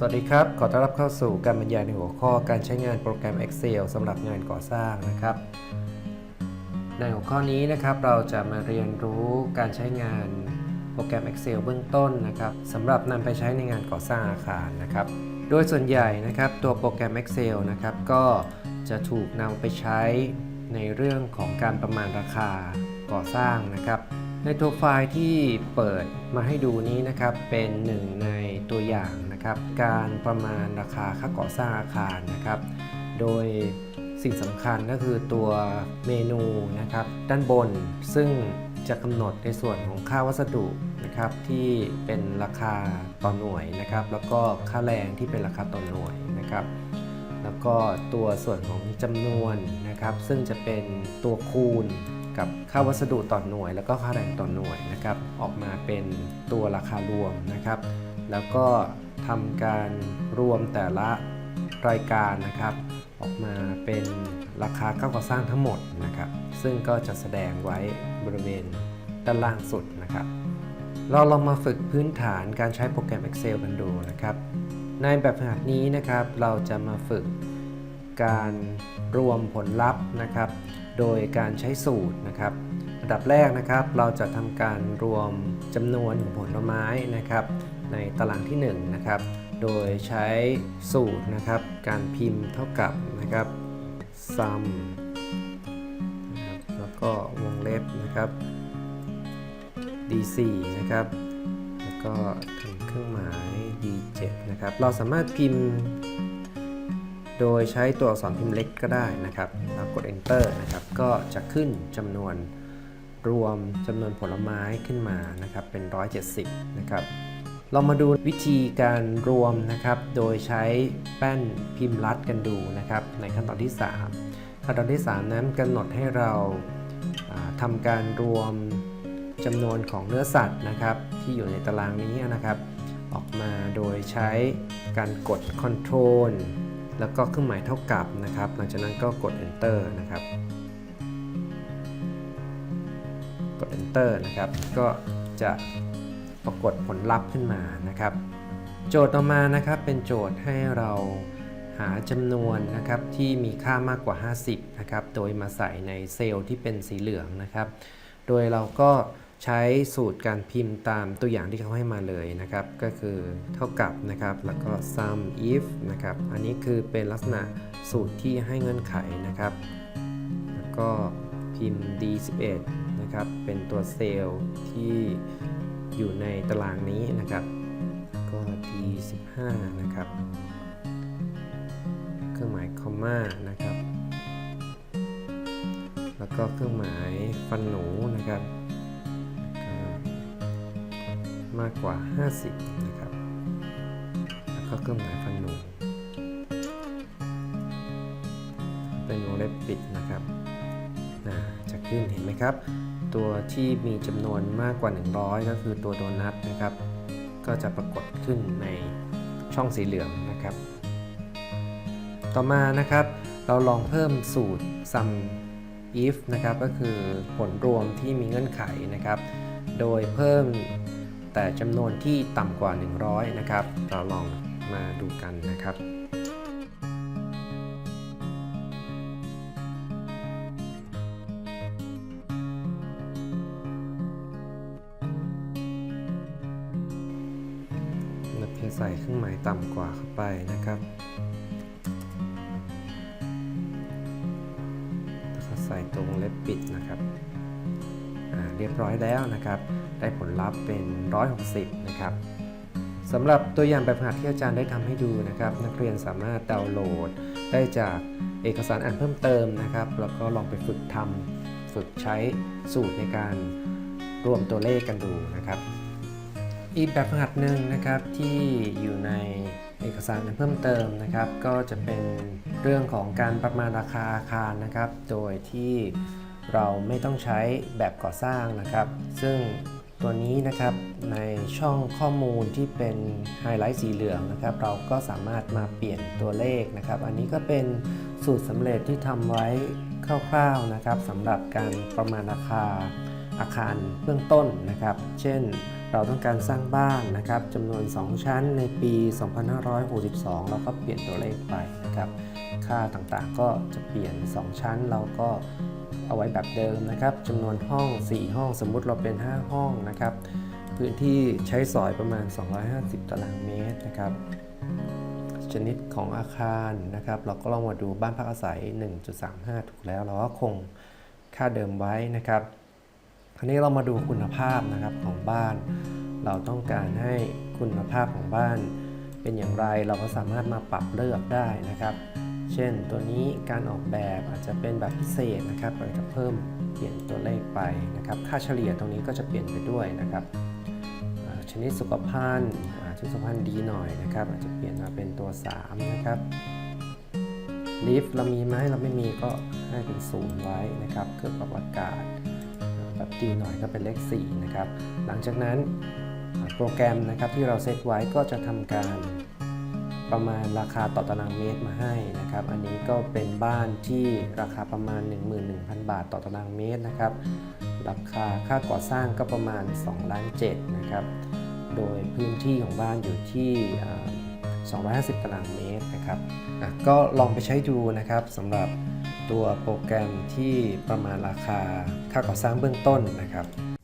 สวัสดีครับ ขอต้อนรับเข้าสู่การบรรยายในหัวข้อการใช้งานโปรแกรม Excel สำหรับงานก่อสร้างนะครับ ในหัวข้อนี้นะครับเราจะมาเรียนรู้การใช้งานโปรแกรม Excel เบื้องต้นนะครับสำหรับนำไปใช้ในงานก่อสร้างอาคารนะครับ โดยส่วนใหญ่นะครับตัวโปรแกรม Excel นะครับก็จะถูกนำไปใช้ในเรื่องของการประมาณราคาก่อสร้างนะครับในตัวไฟล์ที่เปิดมาให้ดูนี้นะครับเป็นหนึ่งในตัวอย่าง นะครับ การประมาณราคาค่าก่อสร้างอาคารนะครับ โดยสิ่งสำคัญก็คือตัวเมนูนะครับ ด้านบนซึ่งจะกำหนดในส่วนของค่าวัสดุนะครับที่เป็นราคาต่อหน่วยนะครับ แล้วก็ค่าแรงที่เป็นราคาต่อหน่วยนะครับ แล้วก็ตัวส่วนของจำนวนนะครับ ซึ่งจะเป็นตัวคูณกับค่าวัสดุต่อหน่วย แล้วก็ค่าแรงต่อหน่วยนะครับ ออกมาเป็นตัวราคารวมนะครับ แล้วก็ ทำการรวมแต่ละรายการนะครับ ออกมาเป็นราคาค่าก่อสร้างทั้งหมดนะครับ ซึ่งก็จะแสดงไว้บริเวณด้านล่างสุดนะครับ เราลองมาฝึกพื้นฐานการใช้โปรแกรม Excel กันดูนะครับ ในแบบหัดนี้นะครับเราจะมาฝึกการรวมผลลัพธ์นะครับ โดยการใช้สูตรนะครับอันดับแรกนะครับเราจะทำการรวมจำนวนของผลไม้นะครับ ในตารางที่1นะครับโดยใช้สูตรนะครับการพิมพ์เท่ากับนะครับ sum นะครับแล้วก็วงเล็บนะครับ d4 นะครับแล้วก็ทำเครื่องหมาย d7 นะครับเราสามารถพิมพ์ โดยใช้ตัวอักษรพิมพ์เล็กก็ได้นะครับแล้วกด enter นะครับก็จะขึ้นจำนวนรวมจำนวนผลไม้ขึ้นมานะครับเป็น 170 นะครับ เรามาดูวิธีการรวมนะครับ โดยใช้แป้นพิมพ์ลัดกันดูนะครับ ในขั้นตอนที่ 3 ขั้นตอนที่ 3 นั้นกำหนดให้เราอ่าทำการรวมจำนวนของเนื้อสัตว์นะครับ ที่อยู่ในตารางนี้นะครับ ออกมาโดยใช้การกด Ctrl แล้วก็เครื่องหมายเท่ากับนะครับ หลังจากนั้นก็กด Enter นะครับ กด Enter นะครับ ก็จะ ปรากฏผลลัพธ์ขึ้นมานะครับ โจทย์ต่อมานะครับเป็นโจทย์ให้เราหาจำนวนนะครับที่มีค่ามากกว่า 50นะครับโดยมาใส่ในเซลล์ที่เป็นสีเหลืองนะครับ โดยเราก็ใช้สูตรการพิมพ์ตามตัวอย่างที่เขาให้มาเลยนะครับ ก็คือเท่ากับนะครับ แล้วก็ sum if นะครับ อันนี้คือเป็นลักษณะสูตรที่ให้เงื่อนไขนะครับ แล้วก็พิมพ์ d11 นะครับ เป็นตัวเซลล์ที่ อยู่ในตารางนี้นะครับ ก็ d15 นะครับ เครื่องหมายคอมมานะครับ แล้วก็เครื่องหมายฟันหนูนะครับ มากกว่า 50 นะครับ แล้วก็เครื่องหมายฟันหนูเป็นวงเล็บปิดนะครับจะขึ้นเห็นไหมครับ ตัวที่มีจำนวนมากกว่า 100 ก็คือตัวโดนัทนะครับ ก็จะปรากฏขึ้นในช่องสีเหลืองนะครับ ต่อมานะครับ เราลองเพิ่มสูตร sum if นะครับ ก็คือผลรวมที่มีเงื่อนไขนะครับ โดยเพิ่มแต่จำนวนที่ต่ำกว่า 100 นะครับ เราลองมาดูกันนะครับ ใส่เครื่องหมายต่ำกว่าเข้าไปนะครับแล้วก็ใส่ตรงเล็บปิดนะครับเรียบร้อยแล้วนะครับ ได้ผลลัพธ์เป็น 160 นะครับสำหรับตัวอย่างแบบหัดที่อาจารย์ได้ทำให้ดูนะครับ นักเรียนสามารถดาวน์โหลด ได้จากเอกสารอ่านเพิ่มเติมนะครับ แล้วก็ลองไปฝึกทำฝึกใช้สูตรในการรวมตัวเลขกันดูนะครับ อีกแบบฝึกหัดหนึ่งนะครับที่อยู่ในเอกสารเพิ่มเติมนะครับ ก็จะเป็นเรื่องของการประมาณราคาอาคารนะครับ โดยที่เราไม่ต้องใช้แบบก่อสร้างนะครับ ซึ่งตัวนี้นะครับในช่องข้อมูลที่เป็นไฮไลท์สีเหลืองนะครับ เราก็สามารถมาเปลี่ยนตัวเลขนะครับ อันนี้ก็เป็นสูตรสำเร็จที่ทำไว้คร่าวๆนะครับสำหรับการประมาณราคาอาคารเบื้องต้นนะครับ เช่น เราต้องการสร้างบ้านนะครับจำนวน 2 ชั้นในปี 2562 เราก็เปลี่ยนตัวเลขไปนะครับ ค่าต่างๆก็จะเปลี่ยน 2 ชั้นเราก็เอาไว้แบบเดิมนะครับจำนวนห้อง 4 ห้อง สมมุติเราเป็น 5 ห้องนะครับ พื้นที่ใช้สอยประมาณ 250 ตารางเมตรนะครับ ชนิดของอาคารนะครับ เราก็ลองมาดูบ้านพักอาศัย 1.35 ถูกแล้ว เราก็คงค่าเดิมไว้นะครับ คราวนี้เรามาดูคุณภาพนะครับของบ้าน เราต้องการให้คุณภาพของบ้าน เป็นอย่างไรเราก็สามารถมาปรับเลือกได้นะครับ เช่นตัวนี้การออกแบบอาจจะเป็นแบบพิเศษนะครับเราจจะเพิ่มเปลี่ยนตัวเลขไปนะครับ ค่าเฉลี่ยตรงนี้ก็จะเปลี่ยนไปด้วยนะครับชนิดสุขภัณฑ์ชนิดสุขภัณฑ์ดีหน่อยนะครับ อาจจะเปลี่ยนมาเป็นตัว 3 นะครับลิฟต์เรามีไหมเราไม่มีก็ให้เป็นศูนย์ไว้นะครับเครื่องปรับอากาศ แบบดีหน่อยก็เป็นเลข4นะครับ หลังจากนั้นโปรแกรมนะครับที่เราเซตไว้ก็จะทำการประมาณราคาต่อตารางเมตรมาให้นะครับ อันนี้ก็เป็นบ้านที่ราคาประมาณ 11,000 บาทต่อตารางเมตรนะครับ ราคาค่าก่อสร้างก็ประมาณ2ล้าน7นะครับ โดยพื้นที่ของบ้านอยู่ที่อ่า250 ตารางเมตรนะครับ ก็ลองไปใช้ดูนะครับสำหรับ ตัวโปรแกรมที่ประมาณราคาค่าก่อสร้างเบื้องต้นนะครับ